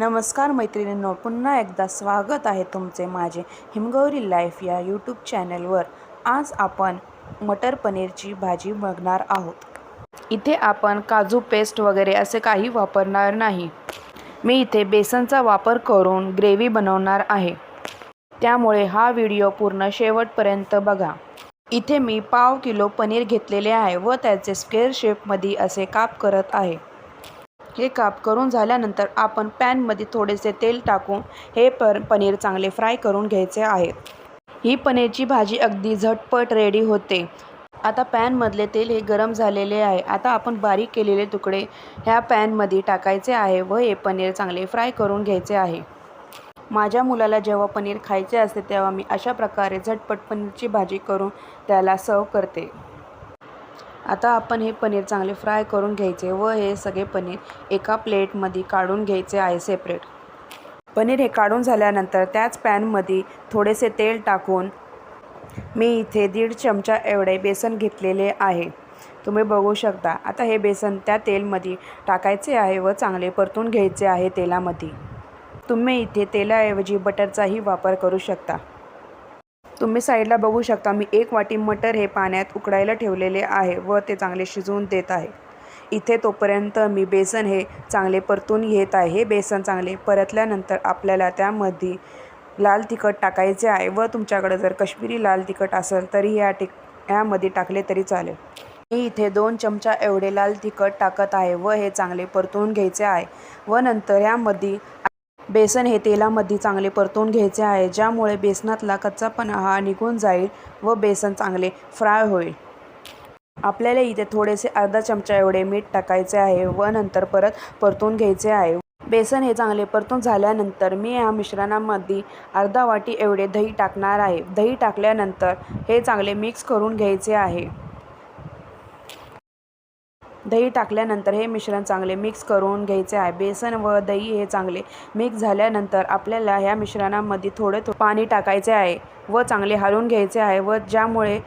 नमस्कार मैत्रिणींनो पुन्हा एकदा स्वागत आहे तुमचे माझे हिमगौरी लाईफ या यूट्यूब चॅनलवर. आज आपण मटर पनीरची भाजी बघणार आहोत. इथे आपण काजू पेस्ट वगैरे असे काही वापरणार नाही. मी इथे बेसनचा वापर करून ग्रेव्ही बनवणार आहे. त्यामुळे हा व्हिडिओ पूर्ण शेवटपर्यंत बघा. इथे मी पाव किलो पनीर घेतलेले आहे व त्याचे स्क्वेअर शेपमध्ये असे काप करत आहे. हे काप करून झाल्यानंतर आपण पॅनमध्ये थोडेसे तेल टाकून हे पर पनीर चांगले फ्राय करून घ्यायचे आहे. ही पनीरची भाजी अगदी झटपट रेडी होते. आता पॅनमधले तेल हे गरम झालेले आहे. आता आपण बारीक केलेले तुकडे ह्या पॅनमध्ये टाकायचे आहे व हे पनीर चांगले फ्राय करून घ्यायचे आहे. माझ्या मुलाला जेव्हा पनीर खायचे असते तेव्हा मी अशा प्रकारे झटपट पनीरची भाजी करून त्याला सर्व करते. आता आपण हे पनीर चांगले फ्राय करून घ्यायचे व हे सगळे पनीर एका प्लेटमध्ये काढून घ्यायचे आहे सेपरेट पनीर हे काढून झाल्यानंतर त्याच पॅनमध्ये थोडेसे तेल टाकून मी इथे दीड चमचा एवढे बेसन घेतलेले आहे. तुम्ही बघू शकता. आता हे बेसन त्या तेलमध्ये टाकायचे आहे व चांगले परतून घ्यायचे आहे तेलामध्ये. तुम्ही इथे तेलाऐवजी बटरचाही वापर करू शकता. तुम्ही साईडला बघू शकता मी एक वाटी मटर हे पाण्यात उकडायला ठेवलेले आहे व ते चांगले शिजवून देत आहे. इथे तोपर्यंत मी बेसन हे चांगले परतून घेत आहे. हे बेसन चांगले परतल्यानंतर आपल्याला त्यामध्ये लाल तिखट टाकायचे आहे व तुमच्याकडे जर कश्मीरी लाल तिखट असेल तरी या टिक ह्यामध्ये टाकले तरी चालेल. मी इथे दोन चमचा एवढे लाल तिखट टाकत आहे व हे चांगले परतून घ्यायचे आहे व नंतर ह्यामध्ये बेसन हे तेलामध्ये चांगले परतून घ्यायचे आहे ज्यामुळे बेसनातला कच्चापणा हा निघून जाईल व बेसन चांगले फ्राय होईल. आपल्याला इथे थोडेसे अर्धा चमचा एवढे मीठ टाकायचे आहे व नंतर परत परतून घ्यायचे आहे. बेसन हे चांगले परतून झाल्यानंतर मी या मिश्रणामध्ये अर्धा वाटी एवढे दही टाकणार आहे. दही टाकल्यानंतर हे चांगले मिक्स करून घ्यायचे आहे. दही टाकल्यानंतर हे मिश्रण चांगले मिक्स करून घ्यायचे आहे. बेसन व दही हे चांगले मिक्स झाल्यानंतर आपल्याला ह्या मिश्रणामध्ये थोडे थो पाणी टाकायचे आहे व चांगले हलवून घ्यायचे आहे व ज्यामुळे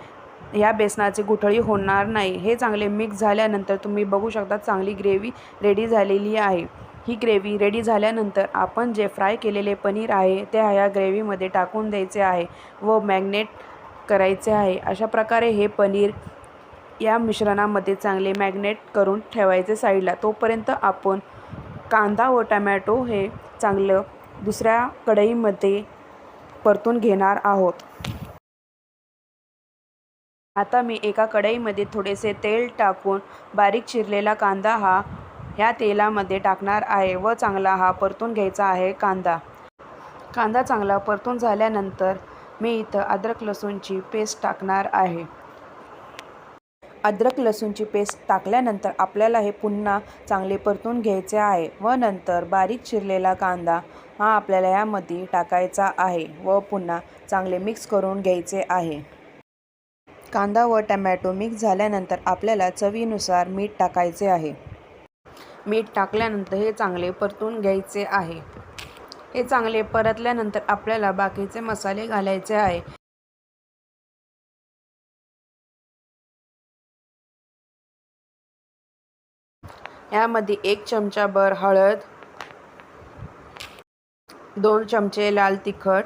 ह्या बेसनाची गुठळी होणार नाही. हे चांगले मिक्स झाल्यानंतर तुम्ही बघू शकता चांगली ग्रेव्ही रेडी झालेली आहे. ही ग्रेव्ही रेडी झाल्यानंतर आपण जे फ्राय केलेले पनीर आहे ते ह्या ग्रेव्हीमध्ये टाकून द्यायचे आहे व मॅग्नेट करायचे आहे. अशा प्रकारे हे पनीर या मिश्रणामध्ये चांगले मॅग्नेट करून ठेवायचे साईडला. तोपर्यंत आपण कांदा व टमॅटो हे चांगलं दुसऱ्या कढईमध्ये परतून घेणार आहोत. आता मी एका कढईमध्ये थोडेसे तेल टाकून बारीक चिरलेला कांदा हा ह्या तेलामध्ये टाकणार आहे व चांगला हा परतून घ्यायचा आहे कांदा. कांदा चांगला परतून झाल्यानंतर मी इथं अद्रक लसूणची पेस्ट टाकणार आहे. अद्रक लसूणची पेस्ट टाकल्यानंतर आपल्याला हे पुन्हा चांगले परतून घ्यायचे आहे व नंतर बारीक चिरलेला कांदा हा आपल्याला यामध्ये टाकायचा आहे व पुन्हा चांगले मिक्स करून घ्यायचे आहे. कांदा व टमॅटो मिक्स झाल्यानंतर आपल्याला चवीनुसार मीठ टाकायचे आहे. मीठ टाकल्यानंतर हे चांगले परतून घ्यायचे आहे. हे चांगले परतल्यानंतर आपल्याला बाकीचे मसाले घालायचे आहे. यामध्ये एक चमचाभर हळद दोन चमचे लाल तिखट.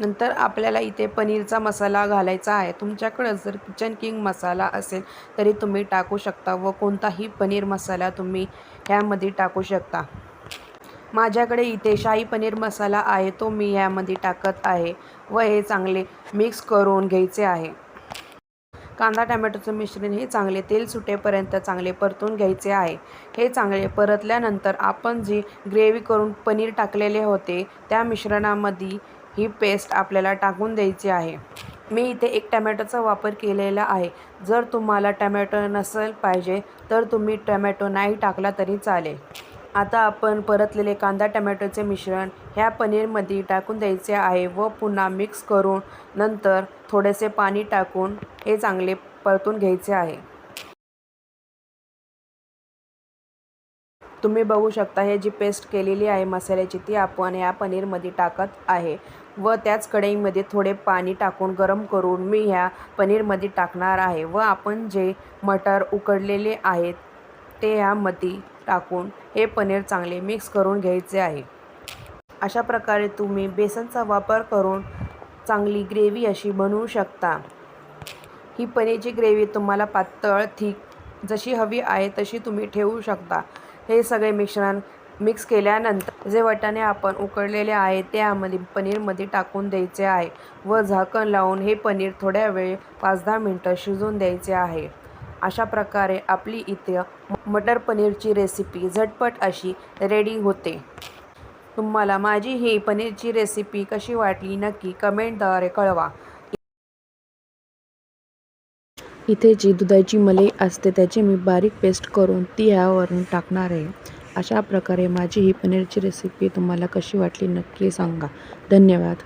नंतर आपल्याला इथे पनीरचा मसाला घालायचा आहे. तुमच्याकडं जर किचन किंग मसाला असेल तरी तुम्ही टाकू शकता व कोणताही पनीर मसाला तुम्ही ह्यामध्ये टाकू शकता. माझ्याकडे इथे शाही पनीर मसाला आहे तो मी ह्यामध्ये टाकत आहे व हे चांगले मिक्स करून घ्यायचे आहे. कांदा टमॅटोचं मिश्रण हे चांगले तेल सुटेपर्यंत चांगले परतून घ्यायचे आहे. हे चांगले परतल्यानंतर आपण जी ग्रेव्ही करून पनीर टाकलेले होते त्या मिश्रणामध्ये ही पेस्ट आपल्याला टाकून द्यायची आहे. मी इथे एक टमॅटोचा वापर केलेला आहे. जर तुम्हाला टमॅटो नसेल पाहिजे तर तुम्ही टमॅटो नाही टाकला तरी चालेल. आता आपण परतलेले कांदा टमॅटोचे मिश्रण ह्या पनीरमध्ये टाकून द्यायचे आहे व पुन्हा मिक्स करून नंतर थोडेसे पाणी टाकून हे चांगले परतून घ्यायचे आहे. तुम्ही बघू शकता हे जी पेस्ट केलेली आहे मसाल्याची ती आपण या पनीरमध्ये टाकत आहे व त्याच कढईमध्ये थोडे पाणी टाकून गरम करून मी ह्या पनीरमध्ये टाकणार आहे व आपण जे मटर उकडलेले आहेत ते यामध्ये टाकून हे पनीर चांगले मिक्स करून घ्यायचे आहे. अशा प्रकारे तुम्ही बेसनचा वापर करून चांगली ग्रेव्ही अशी बनवू शकता. ही पनीरची ग्रेव्ही तुम्हाला पातळ थिक जशी हवी आहे तशी तुम्ही ठेवू शकता. हे सगळे मिश्रण मिक्स केल्यानंतर जे वटाणे आपण उकडलेले आहे त्यामध्ये पनीरमध्ये टाकून द्यायचे आहे व झाकण लावून हे पनीर थोड्या वेळ पाच दहा मिनटं शिजवून द्यायचे आहे. अशा प्रकारे आपली इथे मटर पनीरची रेसिपी झटपट अशी रेडी होते. तुम्हाला माझी ही पनीरची रेसिपी कशी वाटली नक्की कमेंटद्वारे कळवा. इथे जी दुधाची मलाई असते त्याची मी बारीक पेस्ट करून ती ह्यावरून टाकणार आहे. अशा प्रकारे माझी ही पनीरची रेसिपी तुम्हाला कशी वाटली नक्की सांगा. धन्यवाद.